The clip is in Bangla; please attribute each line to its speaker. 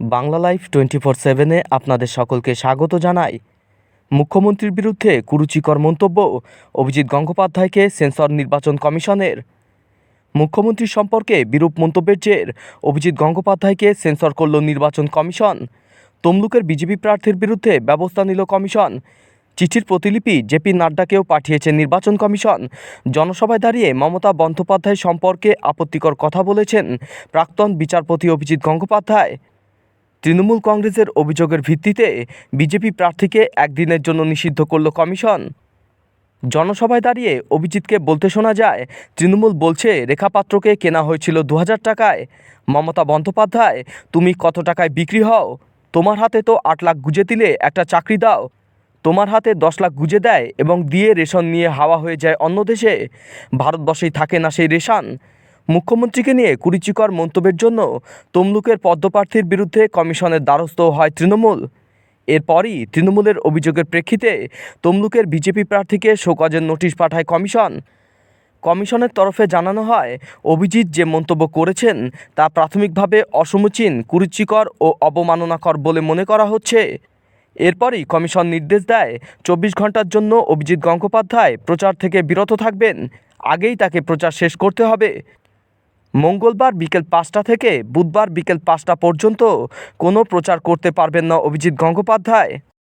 Speaker 1: বাংলা লাইফ টোয়েন্টি ফোর সেভেনে আপনাদের সকলকে স্বাগত জানাই। মুখ্যমন্ত্রীর বিরুদ্ধে কুরুচিকর মন্তব্য অভিজিৎ গঙ্গোপাধ্যায়কে সেন্সর নির্বাচন কমিশনের। মুখ্যমন্ত্রী সম্পর্কে বিরূপ মন্তব্যের জের অভিজিৎ গঙ্গোপাধ্যায়কে সেন্সর করল নির্বাচন কমিশন। তমলুকের বিজেপি প্রার্থীর বিরুদ্ধে ব্যবস্থা নিল কমিশন। চিঠির প্রতিলিপি জেপি নাড্ডাকেও পাঠিয়েছে নির্বাচন কমিশন। জনসভায় দাঁড়িয়ে মমতা বন্দ্যোপাধ্যায় সম্পর্কে আপত্তিকর কথা বলেছেন প্রাক্তন বিচারপতি অভিজিৎ গঙ্গোপাধ্যায়। তৃণমূল কংগ্রেসের অভিযোগের ভিত্তিতে বিজেপি প্রার্থীকে একদিনের জন্য নিষিদ্ধ করল কমিশন। জনসভায় দাঁড়িয়ে অভিজিৎকে বলতে শোনা যায়, তৃণমূল বলছে রেখা পাত্রকে কেনা হয়েছিল দু হাজার টাকায়। মমতা বন্দ্যোপাধ্যায়, তুমি কত টাকায় বিক্রি হও? তোমার হাতে তো আট লাখ গুজে দিলে একটা চাকরি দাও। তোমার হাতে দশ লাখ গুজে দেয় এবং দিয়ে রেশন নিয়ে হাওয়া হয়ে যায় অন্য দেশে। ভারতবর্ষেই থাকে না সেই রেশন। মুখ্যমন্ত্রীকে নিয়ে কুরুচিকর মন্তব্যের জন্য তমলুকের পদ্মপ্রার্থীর বিরুদ্ধে কমিশনের দ্বারস্থ হয় তৃণমূল। এরপরই তৃণমূলের অভিযোগের প্রেক্ষিতে তমলুকের বিজেপি প্রার্থীকে শোকজের নোটিশ পাঠায় কমিশন। কমিশনের তরফে জানানো হয়, অভিজিৎ যে মন্তব্য করেছেন তা প্রাথমিকভাবে অসমীচীন, কুরুচিকর ও অবমাননাকর বলে মনে করা হচ্ছে। এরপরই কমিশন নির্দেশ দেয়, চব্বিশ ঘণ্টার জন্য অভিজিৎ গঙ্গোপাধ্যায় প্রচার থেকে বিরত থাকবেন। আগেই তাকে প্রচার শেষ করতে হবে। মঙ্গলবার বিকেল পাঁচটা থেকে বুধবার বিকেল পাঁচটা পর্যন্ত কোনো প্রচার করতে পারবেন না অভিজিৎ গঙ্গোপাধ্যায়।